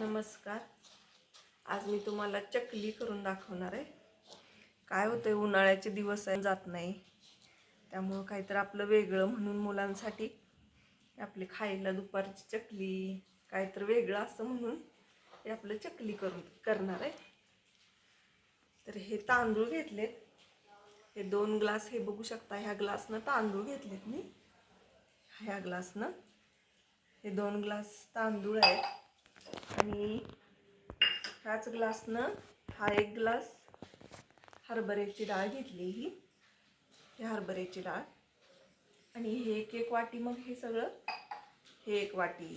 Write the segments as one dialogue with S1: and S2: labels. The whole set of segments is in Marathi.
S1: नमस्कार. आज मी तुम्हाला चकली करून दाखवणार आहे. काय होतं आहे उन्हाळ्याचे दिवस आहे जात नाही. त्यामुळं काहीतरी आपलं वेगळं म्हणून मुलांसाठी आपली खायला दुपारची चकली काहीतरी वेगळं असं म्हणून हे आपलं चकली करून करणार आहे. तर हे तांदूळ घेतलेत. हे दोन ग्लास हे बघू शकता ह्या ग्लासनं तांदूळ घेतलेत मी. ह्या ग्लासनं. हे दोन ग्लास तांदूळ आहेत. आणि ह्याच ग्लासनं हा एक ग्लास हरभऱ्याची डाळ घेतली ही ही हरभऱ्याची डाळ. आणि हे एक एक वाटी मग हे सगळं हे एक वाटी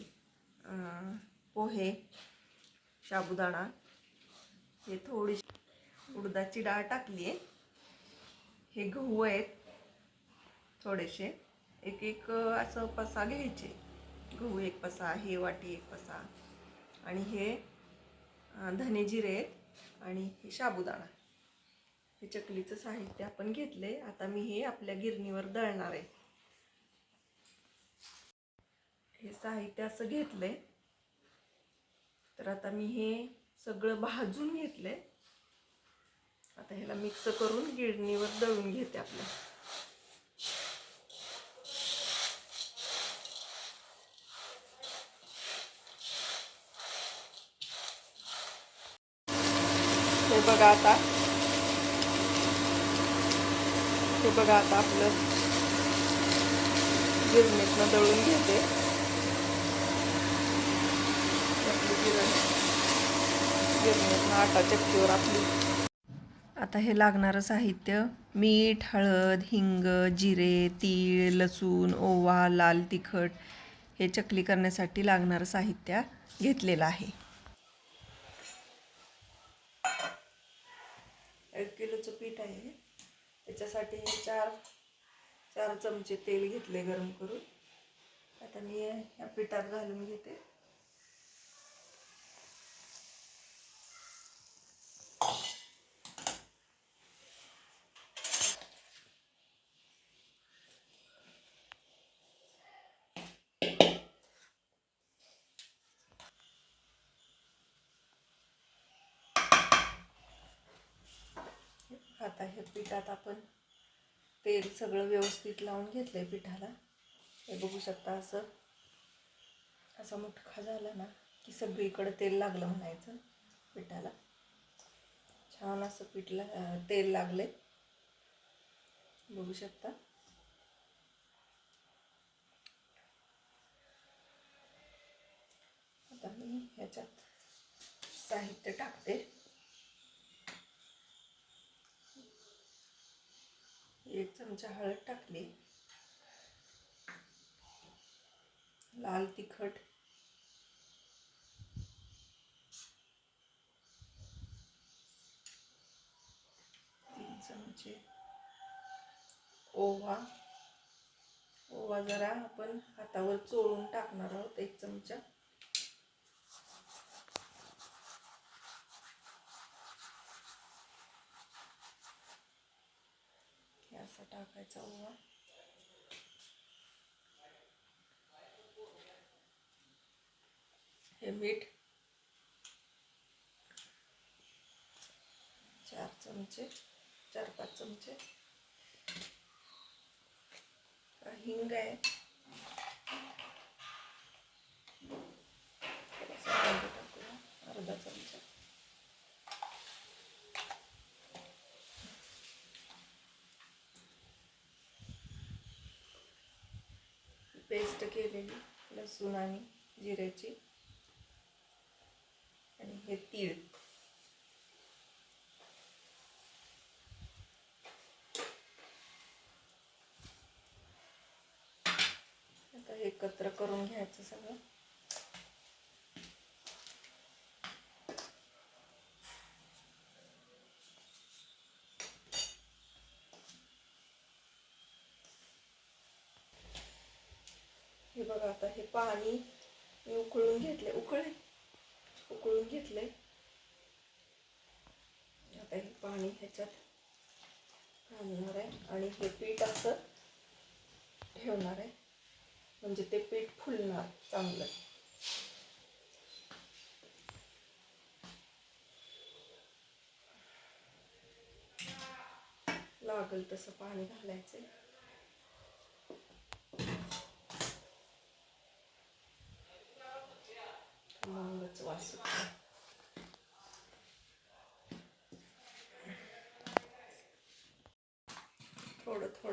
S1: पोहे साबुदाणा हे थोडीशी उडदाची डाळ टाकली आहे. हे गहू आहेत थोडेसे. एक एक असं पसा घ्यायचे. गहू एक पसा हे वाटी एक पसा. आणि हे धने जिरे आहेत आणि हे साबुदाणा हे चकलीचं साहित्य आपण घेतले आता मी हे आपल्या गिरणीवर दळणार आहे. हे साहित्य असं घेतलंय. तर आता मी हे सगळं भाजून घेतलंय. आता ह्याला मिक्स करून गिरणीवर दळून घेते आपल्या बघा आता. हे बघा आता आपलं गिरणीतनं दळून घेते. आपली गिरण गिरणीतनं आटा चक्कीवर आपली. आता हे लागणारं साहित्य मीठ हळद हिंग जिरे तीळ लसूण ओवा लाल तिखट हे चकली करण्यासाठी लागणारं साहित्य घेतलेलं आहे एक किलोचं पीठ आहे त्याच्यासाठी हे चार चार चमचे तेल घेतले गरम करून. आता मी या पिठात घालून घेते. आता हे पिठात आपण तेल सगळं व्यवस्थित लावून घेतलंय पिठाला. हे बघू शकता असं असा मुठखा झाला ना की सगळीकडे तेल लागलं म्हणायचं पिठाला. छान असं पिठला तेल लागले बघू शकता. आता मी ह्याच्यात साहित्य टाकते. एक चमचा हळद टाकली. लाल तिखट. तीन चमचे ओवा. ओवा जरा आपण हातावर चोळून टाकणार आहोत एक चमचा हे असा टाकायचा ओवा. हे मीठ. चार चमचे चार पाच चमचे. हिंग आहे थोडासा हिंग टाकूया अर्धा चमचा पेस्ट केलेली लसूण आणि जिऱ्याची आणि हे तीळ. आता हे एकत्र करून घ्यायचं सगळं. बघा आता हे पाणी मी उकळून घेतले उकळे. उकळून घेतले आता हे पाणी ह्याच्यात घालणार आहे आणि हे पीठ असं ठेवणार आहे. म्हणजे ते पीठ फुलणार चांगलं. लागल तसं पाणी घालायचं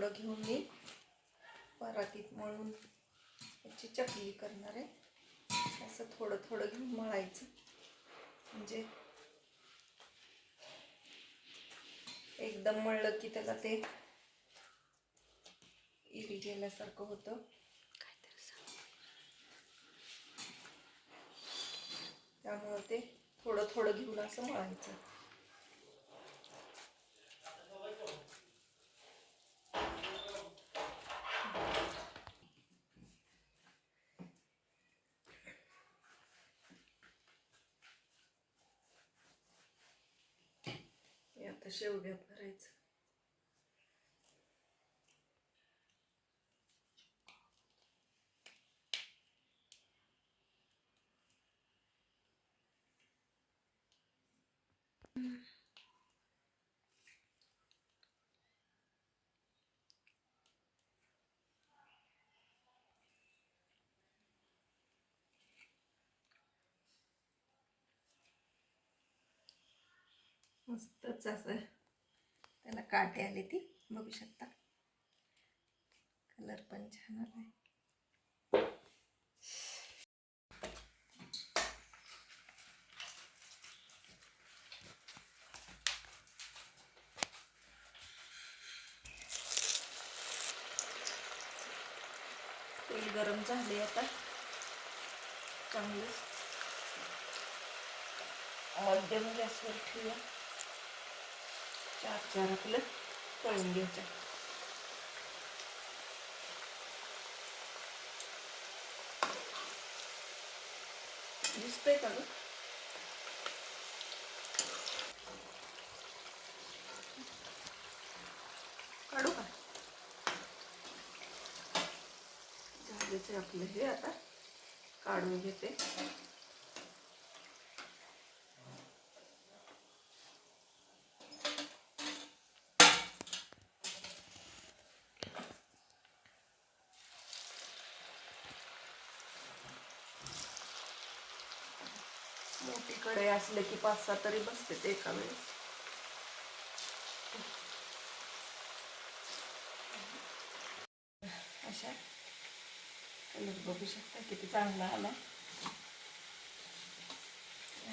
S1: थोडं घेऊन मी परातीत मळून याची चकली करणार आहे. असं थोडं थोडं घेऊन मळायचं. म्हणजे एकदम मळलं की त्याला ते इरी गेल्यासारखं होतं. त्यामुळं ते थोडं थोडं घेऊन असं मळायचं हे आता शेवग्यात भरायचं मस्तच असं. त्याला काटे आले ती. बघू शकता. कलर पण छान आलाय. तेल गरम झाले आता. चांगलं. मध्यम गॅसवर ठेवूया. चार चार आपलं तळून घ्यायचं दिसतंय का काढू का झालेच आपलं हे आता काढून घेते मोठी कढई असले की पाच सहा तरी बसते ते एका वेळेस. अशा. कलर बघू शकता किती चांगला आला.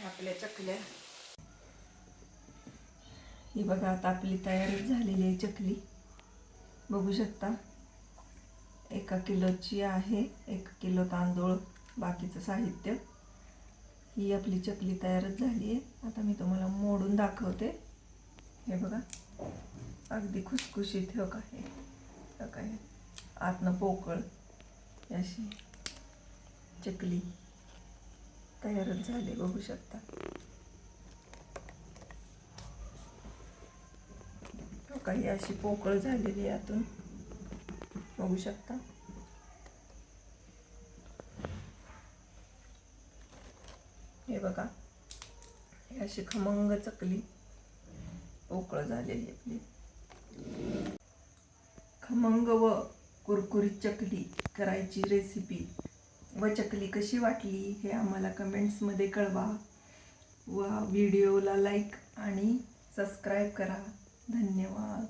S1: आपल्या चकल्या. ही बघा आता आपली तयारी झालेली आहे चकली. बघू शकता. एका किलोची आहे एक किलो तांदूळ बाकीचं साहित्य. ही आपली चकली तयारच झाली आहे. आता मी तुम्हाला मोडून दाखवते. हे बघा. अगदी खुसखुशीत हो का हे. हो काय आतनं पोकळ अशी चकली तयारच झाली बघू शकता. हो काही अशी पोकळ झालेली आहे आतून. बघू शकता. बघा. अशी खमंग चकली. पोकळ झालेली आपली. खमंग व कुरकुरीत चकली करायची रेसिपी व चकली कशी वाटली हे आम्हाला कमेंट्समध्ये कळवा. व व्हिडिओला लाईक आणि सबस्क्राईब करा. धन्यवाद.